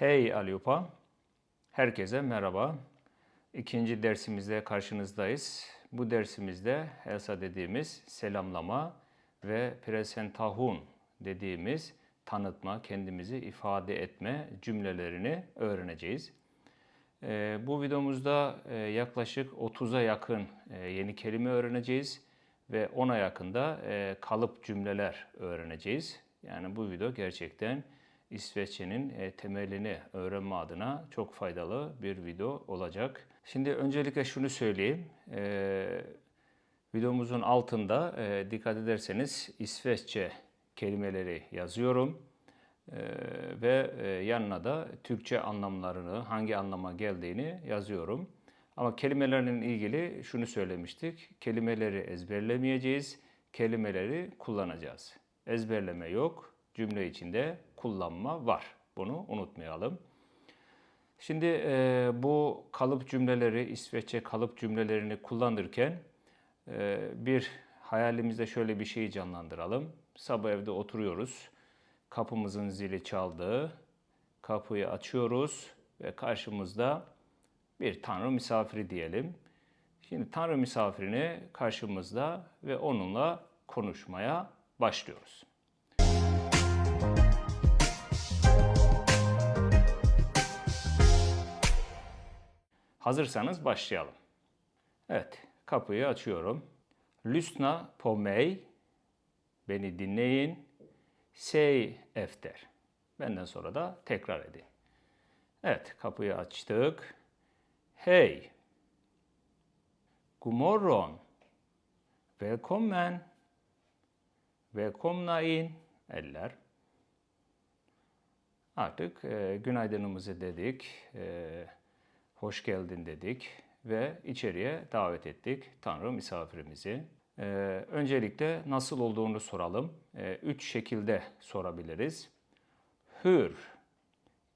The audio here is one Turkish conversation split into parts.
Hey allihopa. Herkese merhaba. İkinci dersimizde karşınızdayız. Bu dersimizde Elsa dediğimiz selamlama ve presentahun dediğimiz tanıtma, kendimizi ifade etme cümlelerini öğreneceğiz. Ee, bu videomuzda e, yaklaşık 30'a yakın e, yeni kelime öğreneceğiz ve 10'a yakın da e, kalıp cümleler öğreneceğiz. Yani bu video gerçekten İsveççenin e, temelini öğrenme adına çok faydalı bir video olacak. Şimdi öncelikle şunu söyleyeyim. E, videomuzun altında e, dikkat ederseniz İsveççe kelimeleri yazıyorum. Ve yanına da Türkçe anlamlarını, hangi anlama geldiğini yazıyorum. Ama kelimelerle ilgili şunu söylemiştik. Kelimeleri ezberlemeyeceğiz, kelimeleri kullanacağız. Ezberleme yok, cümle içinde kullanma var. Bunu unutmayalım. Şimdi e, bu kalıp cümleleri, İsveççe kalıp cümlelerini kullanırken e, bir hayalimizde şöyle bir şeyi canlandıralım. Sabah evde oturuyoruz. Kapımızın zili çaldı. Kapıyı açıyoruz ve karşımızda bir tanrı misafiri diyelim. Şimdi tanrı misafirini karşımızda ve onunla konuşmaya başlıyoruz. Hazırsanız başlayalım. Evet, kapıyı açıyorum. Lyssna på mig. Beni dinleyin. Say efter. Benden sonra da tekrar edin. Evet, kapıyı açtık. Hey. Välkommen. Välkomna in. Eller. Artık e, günaydınımızı dedik. E, hoş geldin dedik ve içeriye davet ettik Tanrı misafirimizi. Ee, öncelikle nasıl olduğunu soralım. Ee, üç şekilde sorabiliriz. Hur,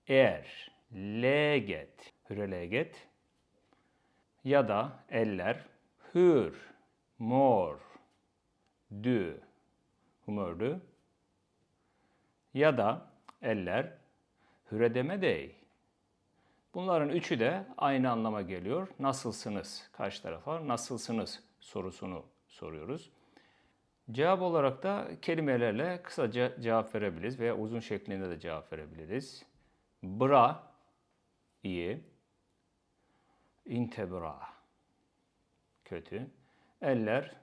er, är läget? Ya da eller, du, hur mår du? Ya da eller, hur Bunların üçü de aynı anlama geliyor. Nasılsınız? Karşı tarafa nasılsınız sorusunu soruyoruz. Cevap olarak da kelimelerle kısaca cevap verebiliriz veya uzun şeklinde de cevap verebiliriz. Bra, iyi. Inte bra, kötü. Eller,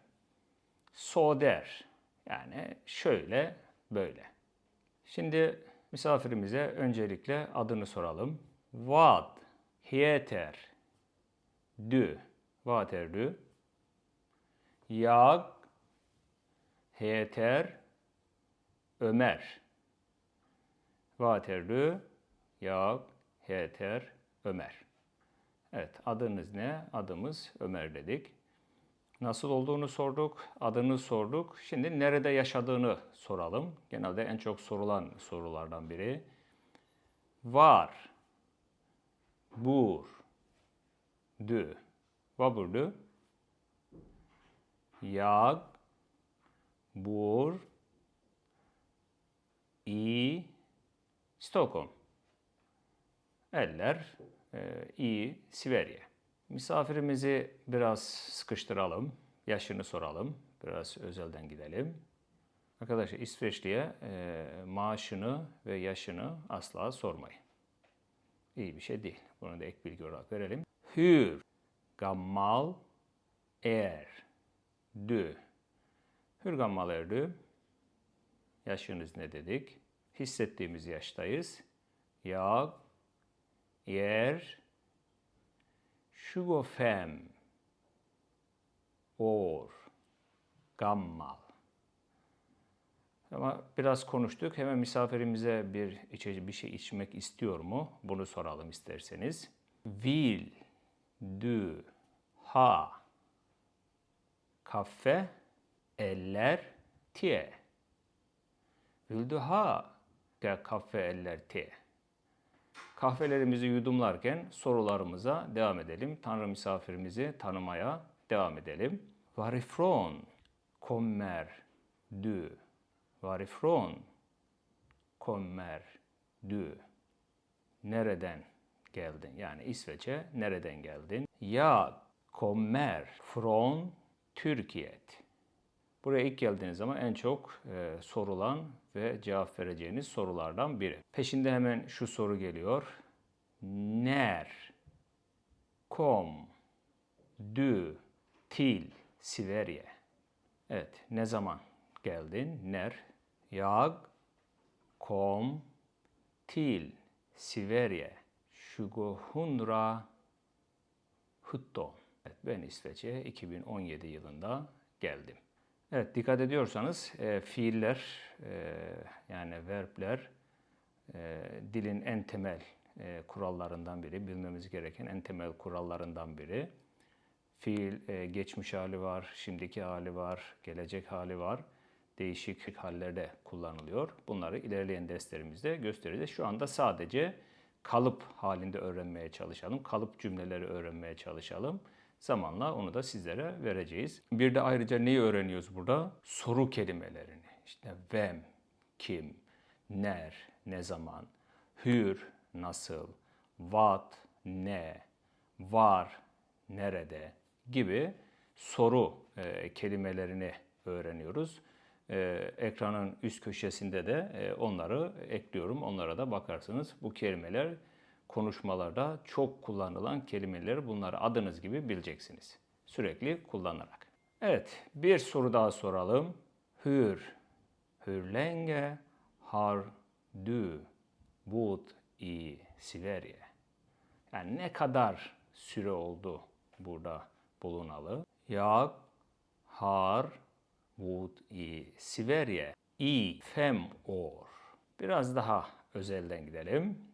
so der, yani şöyle, böyle. Şimdi misafirimize öncelikle adını soralım. Vad heter du? Vad heter du? Jag heter Ömer. Vad heter du? Jag heter Ömer. Evet, adınız ne? Adımız Ömer dedik. Nasıl olduğunu sorduk, adını sorduk. Şimdi nerede yaşadığını soralım. Genelde en çok sorulan sorulardan biri. Var bor du? Var bor du? Jag bor i Stockholm. Eller e, i Sverige. Misafirimizi biraz sıkıştıralım. Yaşını soralım. Biraz özelden gidelim. Arkadaşlar İsveçli'ye e, maaşını ve yaşını asla sormayın iyi bir şey değil. Bunu da ek bilgi olarak verelim. Hur gammal er du? Hur gammal er du? Yaşınız ne dedik? Hissettiğimiz yaştayız. Jag er 25 år gammal. Ama biraz konuştuk. Hemen misafirimize bir içecek bir şey içmek istiyor mu? Bunu soralım isterseniz. Vill du ha kaffe eller te? Vill du ha kaffe eller te? Kahvelerimizi yudumlarken sorularımıza devam edelim. Tanrı misafirimizi tanımaya devam edelim. Varifrån kommer du? Varifrån kommer du? nereden geldin? Yani İsveç'e nereden geldin? Ya kommer från Türkiye. Buraya ilk geldiğiniz zaman en çok e, sorulan ve cevap vereceğiniz sorulardan biri. Peşinde hemen şu soru geliyor. När kom du till Sverige? Evet, ne zaman geldin? När? Jag kom till Sverige 2017. Evet, ben İsveç'e 2017 yılında geldim. Evet, dikkat ediyorsanız e, fiiller e, yani verbler e, dilin en temel e, kurallarından biri, bilmemiz gereken en temel kurallarından biri. Fiil e, geçmiş hali var, şimdiki hali var, gelecek hali var. Değişik hallerde kullanılıyor. Bunları ilerleyen derslerimizde göstereceğiz. Şu anda sadece kalıp halinde öğrenmeye çalışalım. Kalıp cümleleri öğrenmeye çalışalım. Zamanla onu da sizlere vereceğiz. Bir de ayrıca neyi öğreniyoruz burada? Soru kelimelerini. İşte vem, kim, ner, ne zaman, hür, nasıl, what, ne, var, nerede gibi soru e, kelimelerini öğreniyoruz. E, ekranın üst köşesinde de e, onları ekliyorum. Onlara da bakarsınız. Bu kelimeler konuşmalarda çok kullanılan kelimeleri bunları adınız gibi bileceksiniz. Sürekli kullanarak. Evet, bir soru daha soralım. Hur länge har du bott i Sverige? Yani ne kadar süre oldu burada bulunalı? Jag har bott i Sverige i fem år. Biraz daha özelden gidelim.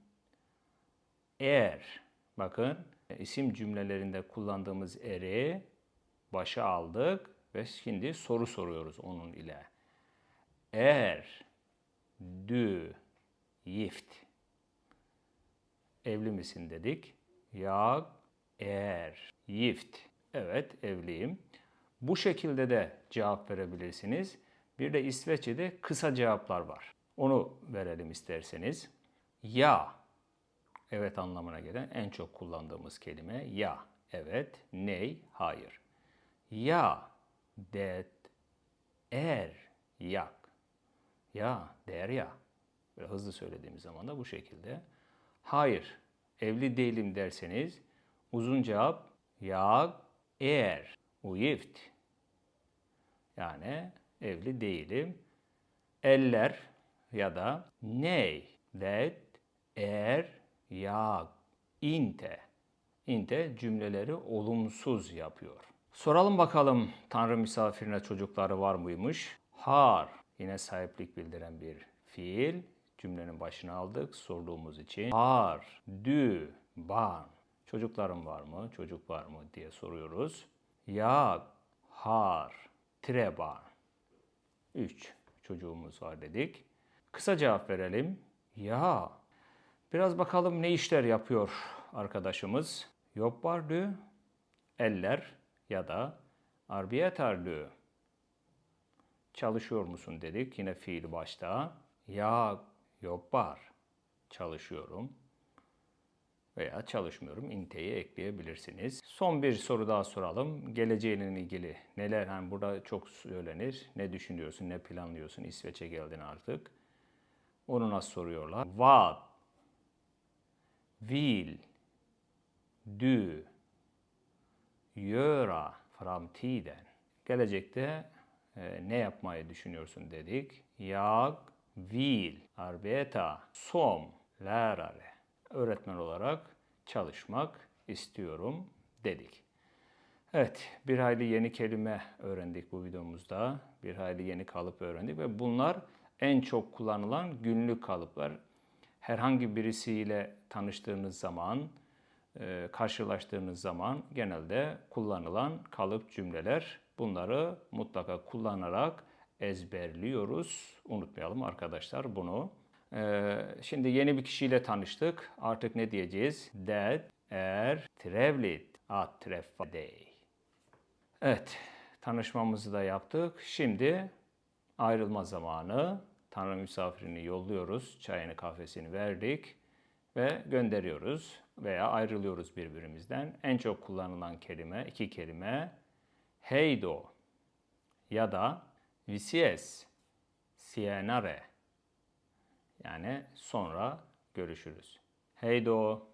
Eğer, bakın isim cümlelerinde kullandığımız eri başa aldık ve şimdi soru soruyoruz onun ile. Eğer du gift evli misin dedik. Jag er gift. Evet evliyim. Bu şekilde de cevap verebilirsiniz. Bir de İsveççe'de kısa cevaplar var. Onu verelim isterseniz. Ya evet anlamına gelen en çok kullandığımız kelime ya. Evet, ney, hayır. Ya, det er yak. Ya, der ya. Böyle hızlı söylediğimiz zaman da bu şekilde. Hayır, evli değilim derseniz uzun cevap jag er ogift. Yani evli değilim. Eller ya da nej, det er jag inte. Inte cümleleri olumsuz yapıyor. Soralım bakalım Tanrı misafirine çocukları var mıymış? Har yine sahiplik bildiren bir fiil. Cümlenin başına aldık sorduğumuz için. Har, du, barn. Çocuklarım var mı? Çocuk var mı diye soruyoruz. Jag har tre barn. Üç çocuğumuz var dedik. Kısa cevap verelim. Ya. Biraz bakalım ne işler yapıyor arkadaşımız. Jobbar du? Eller ya da arbetar du? Çalışıyor musun dedik. Yine fiil başta. Ya jobbar. Çalışıyorum veya çalışmıyorum inte'yi ekleyebilirsiniz. Son bir soru daha soralım. Geleceğinle ilgili neler hani burada çok söylenir. Ne düşünüyorsun, ne planlıyorsun? İsveç'e geldin artık. Onu nasıl soruyorlar? What will du göra framtiden? Gelecekte e, ne yapmayı düşünüyorsun dedik. Jag vill arbeta som lärare öğretmen olarak çalışmak istiyorum dedik. Evet, bir hayli yeni kelime öğrendik bu videomuzda. Bir hayli yeni kalıp öğrendik ve bunlar en çok kullanılan günlük kalıplar. Herhangi birisiyle tanıştığınız zaman, e, karşılaştığınız zaman genelde kullanılan kalıp cümleler. Bunları mutlaka kullanarak ezberliyoruz. Unutmayalım arkadaşlar bunu. Ee, şimdi yeni bir kişiyle tanıştık. Artık ne diyeceğiz? That er trevligt at träffa dig. Evet, tanışmamızı da yaptık. Şimdi ayrılma zamanı. Tanrı misafirini yolluyoruz. Çayını, kahvesini verdik. ve gönderiyoruz veya ayrılıyoruz birbirimizden. En çok kullanılan kelime, iki kelime heido ya da VCS, sienare. Yani sonra görüşürüz. Heido,